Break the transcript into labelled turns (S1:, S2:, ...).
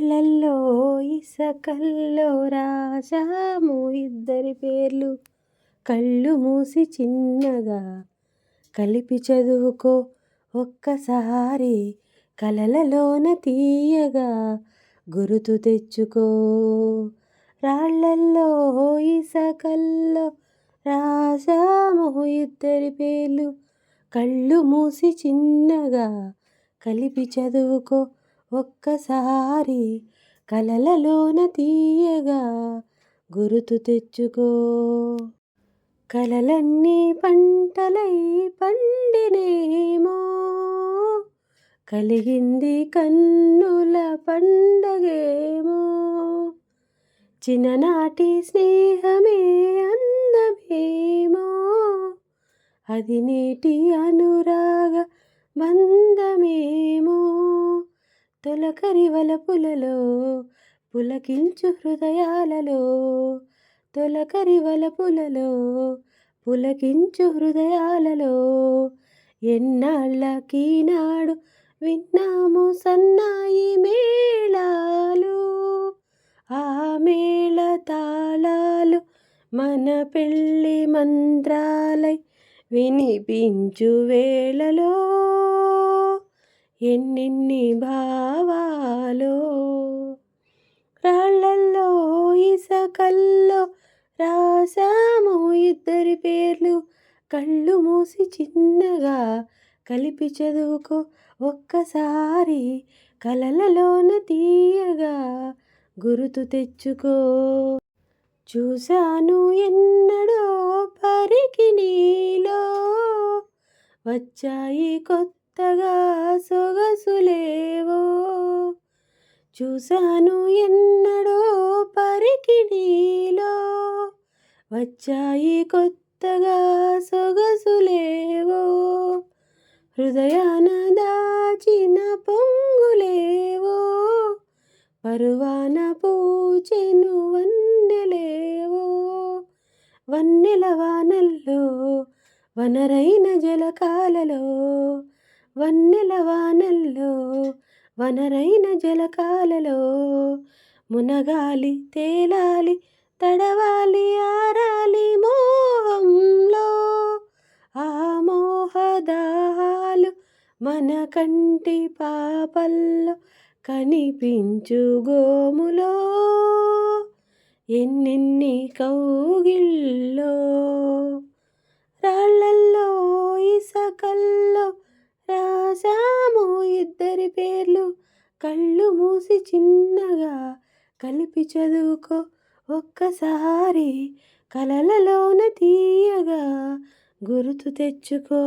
S1: కళ్ళల్లో ఇసకల్లో రాజాము ఇద్దరి పేర్లు. కళ్ళు మూసి చిన్నగా కలిపి చదువుకో ఒక్కసారి. కలలలోన తీయగా గురుతు తెచ్చుకో. రాళ్ళల్లో ఇసకల్లో రాజాము ఇద్దరి పేర్లు. కళ్ళు మూసి చిన్నగా కలిపి చదువుకో ఒక్కసారి కలలలోన తీయగా గురుతు తెచ్చుకో. కలలన్నీ పంటలై పండినేమో. కలిగింది కన్నుల పండగేమో. చిన్ననాటి స్నేహమే అందమేమో. అది నేటి అనురాగ బంధమేమో. తొలకరి వలపులలో పులకించు హృదయాలలో. తొలకరి వలపులలో పులకించు హృదయాలలో. ఎన్నాళ్ళకీనాడు విన్నాము సన్నాయి మేళాలు ఆ మేళ తాళాలు మన పెళ్ళి మంత్రాలై వినిపించు వేళలో. ఎన్నెన్ని భావాలో రాళ్ళల్లో ఇసకల్లో రాసాము ఇద్దరి పేర్లు. కళ్ళు మూసి చిన్నగా కలిపి చదువుకో ఒక్కసారి. కలలలోన తీయగా గురుతు తెచ్చుకో. చూశాను ఎన్నడో పరికి నీలో వచ్చాయి కొత్తగా సొగసులేవో చూశాను ఎన్నడో పరికిణీలో వచ్చాయి కొత్తగా సొగసులేవో హృదయాన దాచిన పొంగులేవో పరువాన పూచెను వన్నెలేవో. వన్నెల వానల్లో వనరైన జలకాలలో వన్నెల వానల్లో వనరైన జలకాలలో మునగాలి తేలాలి తడవాలి ఆరాలి మోహంలో. ఆ మోహదాలు మన కంటి పాపల్లో కనిపించు గోములో. ఎన్నెన్ని కౌగిల్లో రాళ్ళల్లో ఇసకల్లో రాసాము ఇద్దరి పేర్లు కళ్ళు మూసి చిన్నగా కలిపి చదువుకో ఒక్కసారి. కలలలోన తీయగా గుర్తు తెచ్చుకో.